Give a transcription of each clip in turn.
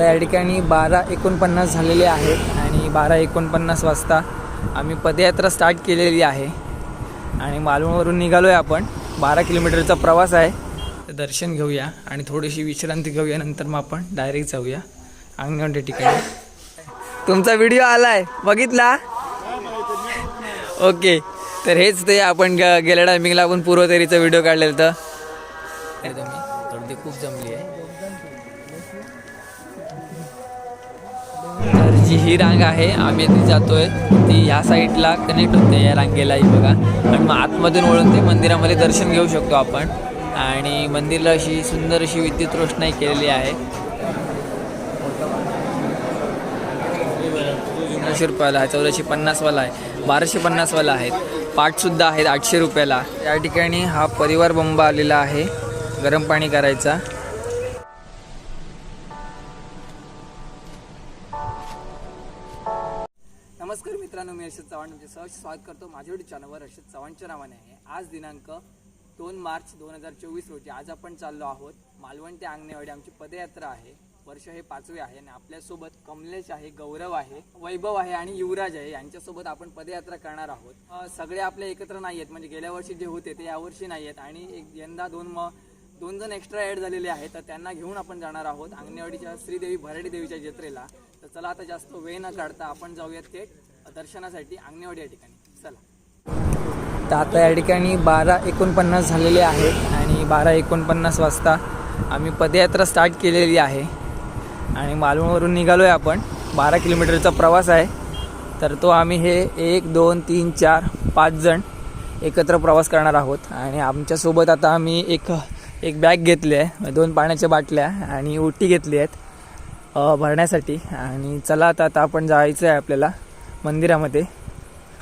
या ठिकाणी बारा एकोणपन्नास झालेले आहेत आणि बारा एकोणपन्नास वाजता आम्ही पदयात्रा स्टार्ट केलेली आहे. आणि मालवणवरून निघालो आहे आपण. बारा किलोमीटरचा प्रवास आहे. तर दर्शन घेऊया आणि थोडीशी विश्रांती घेऊया. नंतर मग आपण डायरेक्ट जाऊया अंगणवाडी ठिकाणी. तुमचा व्हिडिओ आला आहे बघितला? ओके. तर हेच ते आपण ग- गेल्या टायमिंगला आपण पूर्वतयारीचा व्हिडिओ काढलेला तर तुम्ही थोडी खूप जमली आहे. तर जी ही रांग आहे आम्ही ती जातोय. ती ह्या साईडला कनेक्ट होते या रांगेला ही बघा. आणि मग आतमधून वळून ते मंदिरामध्ये दर्शन घेऊ शकतो आपण. आणि मंदिरला अशी सुंदर अशी विद्युत रोषणाई केलेली आहे. पंधराशे रुपयाला आहे चौदाशे पन्नासवाला आहे. बाराशे पन्नासवाला आहेत पाठसुद्धा आहेत आठशे रुपयाला. या ठिकाणी हा परिवार बंब आलेला आहे. गरम पाणी करायचा. मित्रांनो अर्षद चव्हाण तुमचे सहज स्वागत करतो. माझ्या युट्यूब चॅनलवर अर्षद चव्हाणच्या नावाने आहे. आज दिनांक दोन मार्च दोन हजार चोवीस रोजी आज आपण चाललो आहोत. मालवण ते आंगणेवाडी आमची पदयात्रा आहे. वर्ष हे पाचवे आहे आणि आपल्यासोबत कमलेश आहे गौरव आहे वैभव आहे आणि युवराज आहे. यांच्यासोबत आपण पदयात्रा करणार आहोत. सगळे आपले एकत्र नाही आहेत. म्हणजे गेल्या वर्षी जे होते ते यावर्षी नाही आहेत. आणि एक यंदा दोन म दोन जण एक्स्ट्रा ॲड झालेले आहेत. तर त्यांना घेऊन आपण जाणार आहोत. अंगणेवाडीच्या श्रीदेवी भराडी देवीच्या जत्रेला. तर चला आता जास्त वेळ न काढता आपण जाऊयात थेट दर्शनासाठी अंगणेवाडी या ठिकाणी. चला. तर आता या ठिकाणी बारा एकोणपन्नास झालेले आहे आणि बारा एकोणपन्नास वाजता आम्ही पदयात्रा स्टार्ट केलेली आहे. आणि मालवणवरून निघालो आहे आपण. बारा किलोमीटरचा प्रवास आहे. तर तो आम्ही हे एक दोन तीन चार पाच जण एकत्र प्रवास करणार आहोत. आणि आमच्यासोबत आता आम्ही एक एक बॅग घेतली आहे. दोन पाण्याच्या बाटल्या आणि ओटी घेतली आहेत भरण्यासाठी. आणि चला आता आता आपण जायचं आहे आपल्याला. मंदिरामध्ये.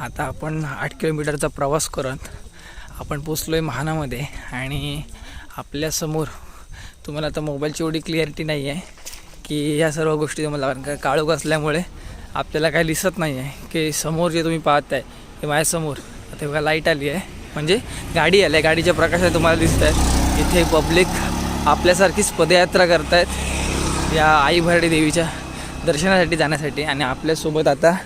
आता आपण आठ किलोमीटरचा प्रवास करत आपण पोचलो आहे महानामध्ये आणि आपल्यासमोर तुम्हाला आता मोबाईलची एवढी क्लिअरिटी नाही आहे की या सर्व गोष्टी तुम्हाला कारण का काळोख असल्यामुळे आपल्याला काही दिसत नाही आहे की समोर जे तुम्ही पाहताय ते माझ्यासमोर. आता बघा लाइट आली आहे. म्हणजे गाडी आली आहे. गाडीच्या प्रकाशात तुम्हाला दिसत आहे इथे पब्लिक आपल्यासारखीच पदयात्रा करतायत या आई भरडी देवीच्या दर्शनासाठी जाण्यासाठी आणि आपल्यासोबत आता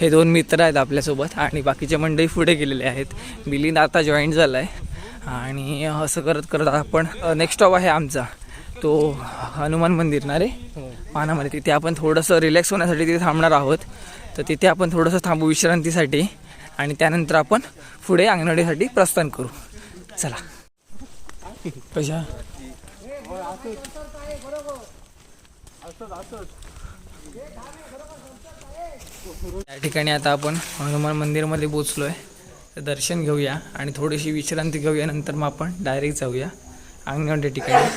हे दोन मित्र आहेत आपल्यासोबत आणि बाकीचे मंडळी पुढे गेलेले आहेत. मिलिंद आता जॉईन झाला आहे आणि असं करत करत आपण नेक्स्ट स्टॉप आहे आमचा. तो हनुमान मंदिर ना रे? पानामध्ये. तिथे आपण थोडंसं रिलॅक्स होण्यासाठी तिथे थांबणार आहोत. तर तिथे आपण थोडंसं थांबू विश्रांतीसाठी आणि त्यानंतर आपण पुढे अंगणवाडीसाठी प्रस्थान करू. चला. कशा या ठिकाणी आता आपण हनुमान मंदिरमध्ये पोचलो आहे तर दर्शन घेऊया आणि थोडीशी विश्रांती घेऊया नंतर मग आपण डायरेक्ट जाऊया अंगणवाडी ठिकाणी.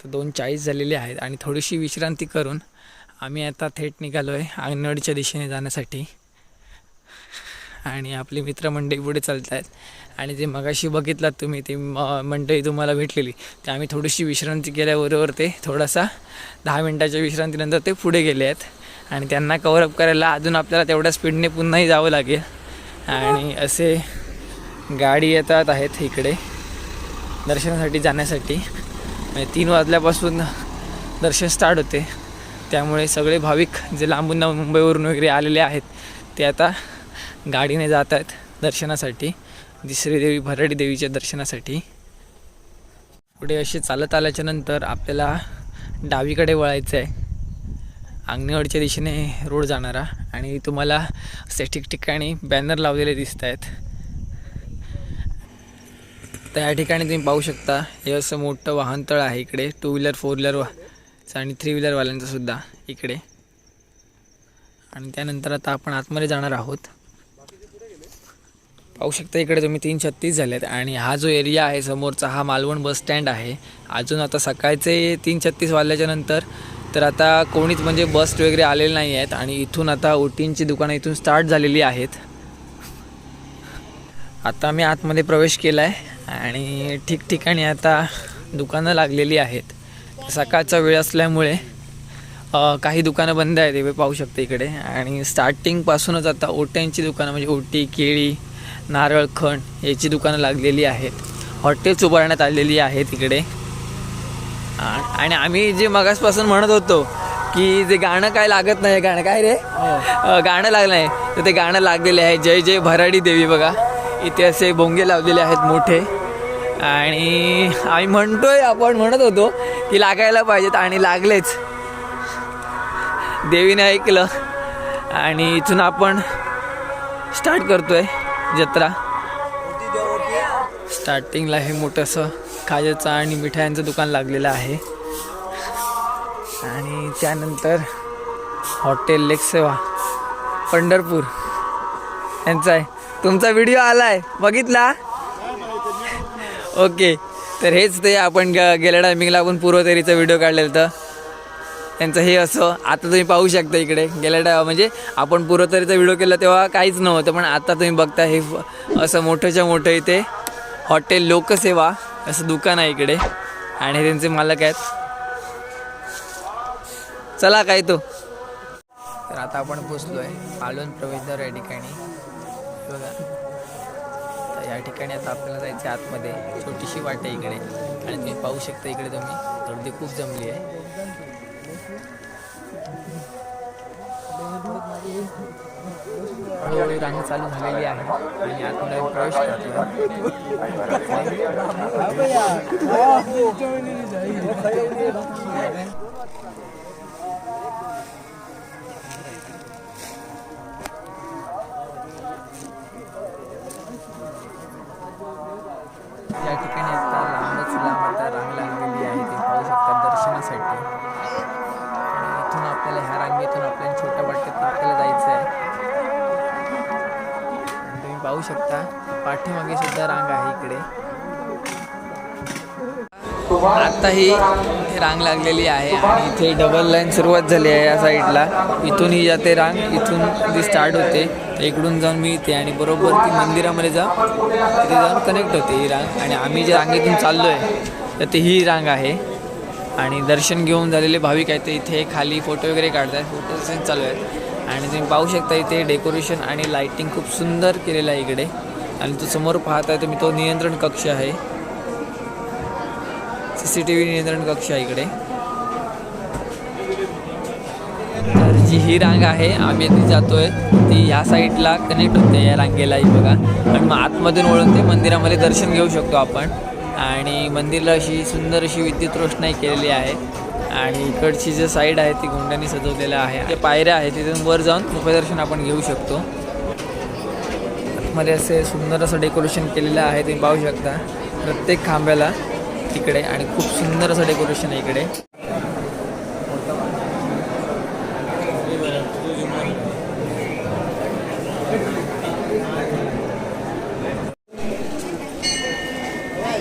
तर दोन चाळीस झालेले आहेत आणि थोडीशी विश्रांती करून आम्ही आता थेट निघालो आहे अंगणवाडीच्या दिशेने जाण्यासाठी. आणि आपली मित्रमंडळी पुढे चालत आहेत आणि जे मगाशी बघितलात तुम्ही ती म- मंडळी तुम्हाला भेटलेली. ते आम्ही थोडीशी विश्रांती केल्याबरोबर ते थोडासा दहा मिनटाच्या विश्रांतीनंतर ते पुढे गेले आहेत. आणि त्यांना कवरअप करायला अजून आपल्याला तेवढ्या स्पीडने पुन्हाही जावं लागेल. आणि असे गाडी येतात आहेत इकडे दर्शनासाठी जाण्यासाठी. म्हणजे तीन वाजल्यापासून दर्शन स्टार्ट होते. त्यामुळे सगळे भाविक जे लांबून मुंबईवरून वगैरे आलेले आहेत ते आता गाडीने जात आहेत दर्शनासाठी. दिसरी देवी भराडी देवीच्या दर्शनासाठी. पुढे असे चालत आल्याच्यानंतर आपल्याला डावीकडे वळायचं आहे. अंगणेवाडीच्या दिशेने रोड जाणारा आणि तुम्हाला असे ठिकठिकाणी बॅनर लावलेले दिसत आहेत. तर या ठिकाणी तुम्ही पाहू शकता हे असं मोठं वाहनतळ आहे इकडे टू व्हीलर फोर व्हीलर आणि थ्री व्हीलरवाल्यांचंसुद्धा इकडे. आणि त्यानंतर आता आपण आतमध्ये जाणार आहोत. पाहू शकता इकडे तुम्ही तीन छत्तीस झालेत आणि हा जो एरिया आहे समोरचा हा मालवण बस स्टँड आहे. अजून आता सकाळचे तीन छत्तीस वाजल्याच्या नंतर तर आता कोणीच म्हणजे बस वगैरे आलेले नाही आहेत आणि इथून आता ओटींची दुकानं इथून स्टार्ट झालेली आहेत. आता मी आतमध्ये प्रवेश केला आहे आणि ठिकठिकाणी आता दुकानं लागलेली आहेत. सकाळचा वेळ असल्यामुळे काही दुकानं बंद आहेत हे पाहू शकता इकडे. आणि स्टार्टिंगपासूनच आता ओट्यांची दुकानं म्हणजे ओटी केळी नारळ खण याची दुकानं लागलेली आहेत. हॉटेल्स उभारण्यात आलेली आहेत इकडे. आणि आम्ही जे मगासपासून म्हणत होतो की जे गाणं काय लागत नाही गाणं काय रे? अ, गाणं लागलं नाही. तर ते गाणं लागलेले आहे जय जय भराडी देवी बघा. इथे असे भोंगे लावलेले आहेत मोठे. आणि आम्ही म्हणतोय आपण म्हणत होतो की लागायला पाहिजेत आणि लागलेच. देवीने ऐकलं आणि इथून आपण स्टार्ट करतोय जत्रा. स्टार्टिंगला हे मोठंसं खाज्याचं आणि मिठायांचं दुकान लागलेलं आहे. आणि त्यानंतर हॉटेल लेकसेवा पंढरपूर. यांचा आहे. तुमचा व्हिडिओ आलाय. बघितला? ओके. तर हेच ते आपण ग गेल्या टायमिंगला आपण पूर्वतरीचा व्हिडिओ काढलेलं तर त्यांचं हे असं आता तुम्ही पाहू शकता इकडे. गेल्या टा म्हणजे आपण पूर्वतरीचा व्हिडिओ केला तेव्हा काहीच नव्हतं पण आता तुम्ही बघता हे असं मोठंच्या मोठं इथे हॉटेल लोकसेवा असं दुकान आहे इकडे. आणि त्यांचे मालक आहेत. चला काय तो? तर आता आपण पोचलो आहे आलोन प्रवेशद्वार या ठिकाणी. बघा. या ठिकाणी आता आपल्याला जायचं आहे आतमध्ये. छोटीशी वाट आहे इकडे. आणि तुम्ही पाहू शकता इकडे तुम्ही. गर्दी खूप जमली आहे. हळूहळू रांग चालू झालेली आहे. आणि आतमध्ये प्रवेश करतो पाहू शकता. पाठीमागे सुद्धा रांग आहे इकडे. आता ही रांग लागलेली आहे आणि इथे डबल लाईन सुरुवात झाली आहे या साईडला इथून ही जाते रांग इथून ती स्टार्ट होते. इकडून जाऊन मी इथे आणि बरोबर ती मंदिरामध्ये जाऊन तिथे जाऊन कनेक्ट होते ही रांग. आणि आम्ही ज्या रांगेतून चाललो आहे तर ती ही रांग आहे. आणि दर्शन घेऊन झालेले भाविक आहेत ते इथे खाली फोटो वगैरे काढतात फोटो सेशन चालू आहेत. आणि तुम्ही पाहू शकता इथे डेकोरेशन आणि लाईटिंग खूप सुंदर केलेलं आहे इकडे. आणि तो समोर पाहताय तुम्ही तो नियंत्रण कक्ष आहे. सी सी टी व्ही नियंत्रण कक्ष आहे इकडे. तर जी ही रांग आहे आम्ही ती जातोय. ती ह्या साईडला कनेक्ट होते या रांगेला ही बघा. आणि मग आतमधून वळून ते मंदिरामध्ये दर्शन घेऊ शकतो आपण. आणि मंदिरला अशी सुंदर अशी विद्युत रोषणाई केलेली आहे. आणि इकडची जी साईड आहे ती गुंडांनी सजवलेलं आहे. जे पायऱ्या आहेत तिथून वर जाऊन मुखदर्शन आपण घेऊ शकतो. मध्ये असे सुंदर असं डेकोरेशन केलेलं आहे तुम्ही पाहू शकता. प्रत्येक खांब्याला तिकडे आणि खूप सुंदर असं डेकोरेशन आहे इकडे.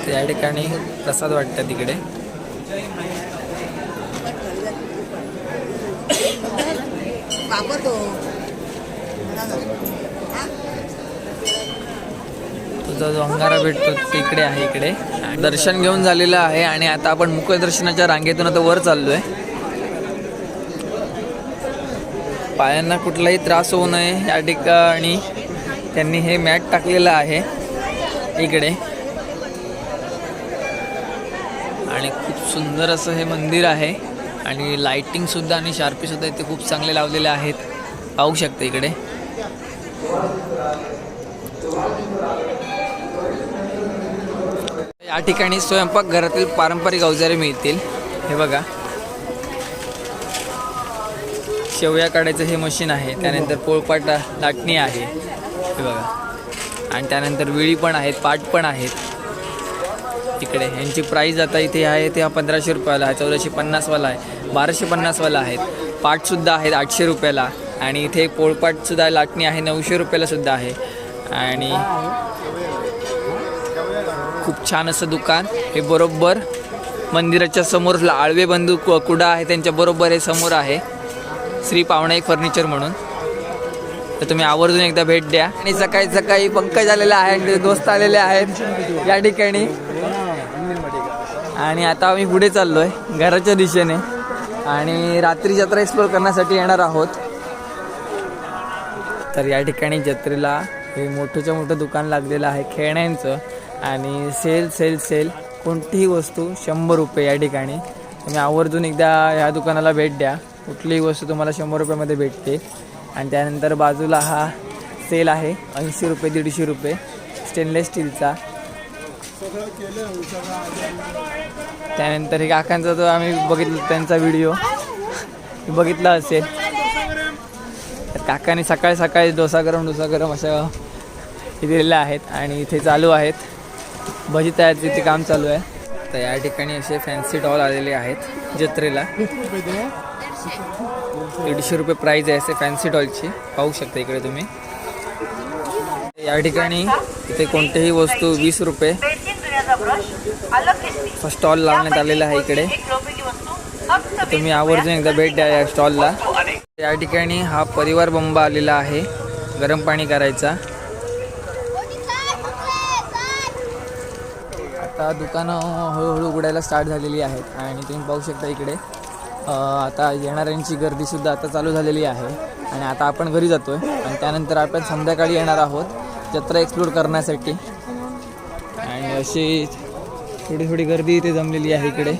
तर या ठिकाणी प्रसाद वाटतं तिकडे. वापरतो. तुझा जो अंगारा भेटतो तिकडे इकडे आहे इकडे. दर्शन घेऊन झालेलं आहे आणि आता आपण मुखदर्शनाच्या रांगेतून आता वर चाललो आहे पायांना कुठलाही त्रास होऊ नये या ठिकाणी त्यांनी हे मॅट टाकलेलं आहे. इकडे. आणि खूप सुंदर असं हे मंदिर आहे. आणि लायटिंगसुद्धा आणि शार्पीसुद्धा इथे खूप चांगले लावलेले आहेत. पाहू शकता इकडे. या ठिकाणी स्वयंपाक घरातील पारंपरिक अवजारे मिळतील. हे बघा. शेवया काढायचं हे मशीन आहे. त्यानंतर पोळपाट लाटणी आहे. हे बघा. आणि त्यानंतर विळी पण आहेत पाट पण आहेत. इकडे यांची प्राईज आता इथे आहे ते हा पंधराशे रुपयाला आहे चौदाशे पन्नासवाला आहे बाराशे पन्नासवाला आहेत. पाटसुद्धा आहेत आठशे रुपयाला आणि इथे पोळपाटसुद्धा लाटणी आहे नऊशे रुपयालासुद्धा आहे. आणि खूप छान असं दुकान. हे बरोबर मंदिराच्या समोर आळवे बंधू कु- कुडा आहे त्यांच्या बरोबर हे समोर आहे. श्री पावणाई फर्निचर म्हणून. तर तुम्ही आवर्जून एकदा भेट द्या. आणि सकाळी सकाळी पंकज आलेला आहे आणि दोस्त आलेले आहेत. या ठिकाणी आणि आता आम्ही पुढे चाललो आहे घराच्या दिशेने. आणि रात्री जत्रा एक्सप्लोर करण्यासाठी येणार आहोत. तर या ठिकाणी जत्रेला हे मोठंच्या मोठं दुकान लागलेलं आहे खेळण्यांचं. आणि सेल सेल सेल कोणतीही वस्तू शंभर रुपये या ठिकाणी. तुम्ही आवर्जून एकदा ह्या दुकानाला भेट द्या. कुठलीही वस्तू तुम्हाला शंभर रुपयामध्ये भेटते. आणि त्यानंतर बाजूला हा सेल आहे ऐंशी रुपये दीडशे रुपये. स्टेनलेस स्टीलचा त्यानंतर हे काकांचा जो आम्ही बघितलं त्यांचा व्हिडिओ. बघितला असेल. काकांनी काकाने सकाळी सकाळी डोसा गरम डोसा गरम अशा दिलेल्या आहेत आणि इथे चालू आहेत. भजी तयार तिथे काम चालू आहे. तर या ठिकाणी असे फॅन्सी डॉल आलेले आहेत जत्रेला. दीडशे रुपये प्राईज आहे असे फॅन्सी डॉलची पाहू शकता इकडे तुम्ही. या ठिकाणी इथे कोणतीही वस्तू वीस रुपये स्टॉल लावण्यात आलेला आहे इकडे. तुम्ही आवर्जून एकदा भेट द्या या स्टॉलला या ठिकाणी हा परिवार बंब आलेला आहे. गरम पाणी करायचा. आता दुकानं हळूहळू उघडायला स्टार्ट झालेली आहेत आणि तुम्ही पाहू शकता इकडे. आता येणाऱ्यांची गर्दीसुद्धा आता चालू झालेली आहे. आणि आता आपण घरी जातो आहे आणि त्यानंतर आपण संध्याकाळी येणार आहोत. जत्रा एक्सप्लोर करण्यासाठी. अशी थोडी थोडी गर्दी इथे जमलेली आहे इकडे.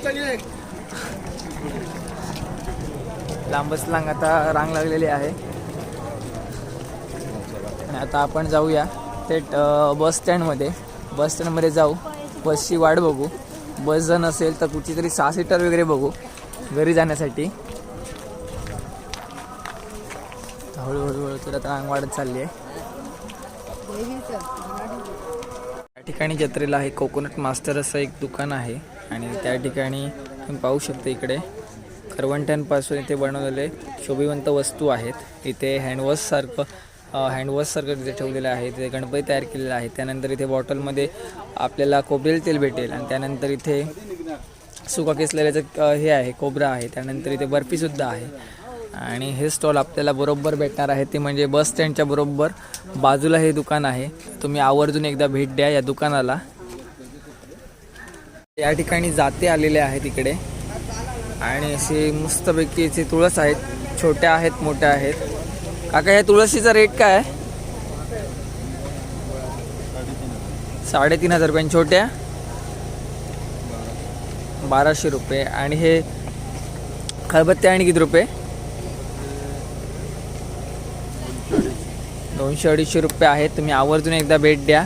लांबच लांब आता रांग लागलेली आहे. आणि आता आपण जाऊया थेट बस स्टँडमध्ये बस स्टँडमध्ये जाऊ. बसची वाट बघू. बस जर नसेल तर कुठची तरी सहा सीटर वगैरे बघू घरी जाण्यासाठी. हळूहळू हळू तर आता रांग वाढत चालली आहे. या ठिकाणी जत्रेला आहे. कोकोनट मास्टर असं एक दुकान आहे. आणि त्या ठिकाणी तुम्ही पाहू शकता इकडे. करवंट्यांपासून इथे बनवलेले शोभिवंत वस्तू आहेत. इथे हँडवॉशसारखं हँडवॉशसारखं तिथे ठेवलेलं आहे. तिथे गणपती तयार केलेला आहे. त्यानंतर इथे बॉटलमध्ये आपल्याला कोबरेल तेल भेटेल. आणि त्यानंतर इथे सुका केसलेल्याचं हे आहे कोबरा आहे. त्यानंतर इथे बर्फीसुद्धा आहे. आणि हे स्टॉल आपल्याला बरोबर भेटणार आहे. ते म्हणजे बस स्टँडच्या बरोबर बाजूला हे दुकान आहे. तुम्ही आवर्जून एकदा भेट द्या या दुकानाला. या ठिकाणी जाते आलेले आहेत इकडे. आणि असे मस्तपैकी इथे तुळस आहेत. छोट्या आहेत मोठ्या आहेत. काका या तुळशीचा रेट काय आहे? साडेतीन हजार रुपये छोट्या. बाराशे रुपये. आणि हे खरबत्ते आणि किती रुपये? दोनशे अडीचशे रुपये आहेत. तुम्ही आवर्जून एकदा भेट द्या.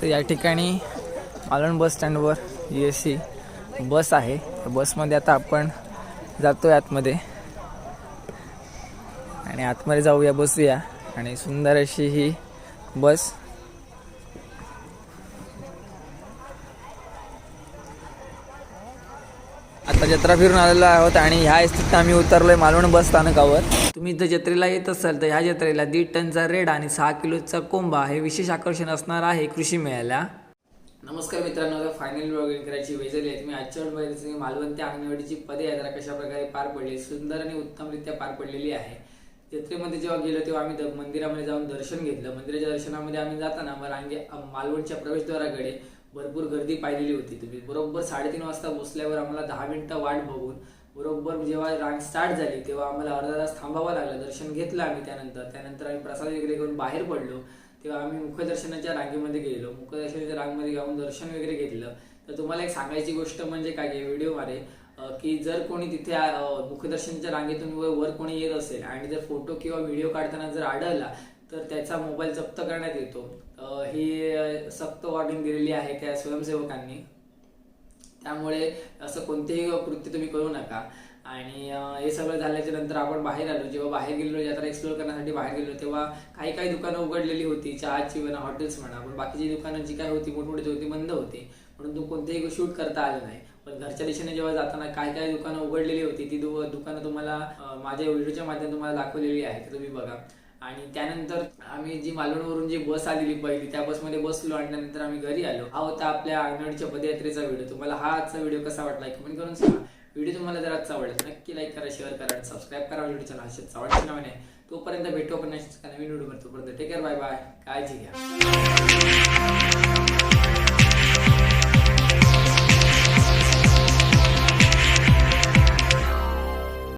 तर या ठिकाणी मालवण बस स्टँडवर ए सी बस आहे. तर बसमध्ये आता आपण जातो आहे आतमध्ये. आणि आतमध्ये जाऊया बसूया. आणि सुंदर अशी ही बस आता जत्रा फिरून आलेलो आहोत आणि ह्या स्थितीत आम्ही उतरलोय मालवण बस स्थानकावर. तुम्ही जर जत्रेला येत असाल तर ह्या जत्रेला दीड टनचा रेड आणि सहा किलोचा कोंबा हे विशेष आकर्षण असणार आहे कृषी मेळ्याला. नमस्कार मित्रांनो फायनल ब्लॉगिंग करायची वेळ झाली आहे. तुम्ही आजच्या मालवण ते अंगणवाडीची पदयात्रा कशा प्रकारे पार पडली सुंदर आणि उत्तमरित्या पार पडलेली आहे. जत्रेमध्ये जेव्हा गेलो तेव्हा आम्ही मंदिरामध्ये जाऊन दर्शन घेतलं. मंदिराच्या दर्शनामध्ये आम्ही जाताना मग रांगे मालवणच्या प्रवेशद्वाराकडे भरपूर गर्दी पाहिलेली होती. तुम्ही बरोबर साडेतीन वाजता पोचल्यावर आम्हाला दहा मिनिटं वाट बघून बरोबर जेव्हा रांग स्टार्ट झाली तेव्हा आम्हाला अर्धा तास थांबावं लागलं. दर्शन घेतलं आम्ही त्यानंतर. त्यानंतर आम्ही प्रसाद वगैरे घेऊन बाहेर पडलो. तेव्हा आम्ही मुखदर्शनाच्या रांगेमध्ये गेलो. मुखदर्शनाच्या रांगमध्ये जाऊन दर्शन वगैरे घेतलं. तर तुम्हाला एक सांगायची गोष्ट म्हणजे काय व्हिडिओमध्ये की जर कोणी तिथे मुखदर्शनच्या रांगेतून व- वर कोणी येत असेल आणि जर फोटो किंवा व्हिडिओ काढताना जर आढळला तर त्याचा मोबाईल जप्त करण्यात येतो. ही सक्त वॉर्निंग दिलेली आहे त्या स्वयंसेवकांनी. त्यामुळे असं कोणतेही कृत्य तुम्ही करू नका. आणि हे सगळं झाल्याच्यानंतर आपण बाहेर आलो. जेव्हा बाहेर गेलो यात्रा एक्सप्लोर करण्यासाठी बाहेर गेलो तेव्हा काही काही दुकानं उघडलेली होती. चहाची म्हणा हॉटेल्स म्हणा. पण बाकीची दुकानं जी काय होती मोठमोठी होती बंद होती. म्हणून तू कोणतेही शूट करता आलं नाही. पण घरच्या दिशेने जेव्हा जाताना काय काय दुकानं उघडलेली होती ती दुकानं तुम्हाला माझ्या व्हिडिओच्या माध्यमातून तुम्हाला दाखवलेली आहे. तुम्ही बघा. आणि त्यानंतर आम्ही जी मालवणवरून जी बस आलेली पहिली त्या बसमध्ये बसलो आणि त्यानंतर आम्ही घरी आलो. हा होता आपल्या अंगणच्या पदयात्रेचा व्हिडिओ. तुम्हाला हा आजचा व्हिडिओ कसा वाटला कमेंट करून सांगा. व्हिडिओ तुम्हाला जर आजचा आवडला नक्की लाईक करा शेअर करा आणि सबस्क्राईब करा व्हिडिओ चॅनल असेल चव्हाणच्या नावाने तोपर्यंत भेटो पण नवीन व्हिडिओ करतो टेक केअर बाय बाय काळजी घ्या.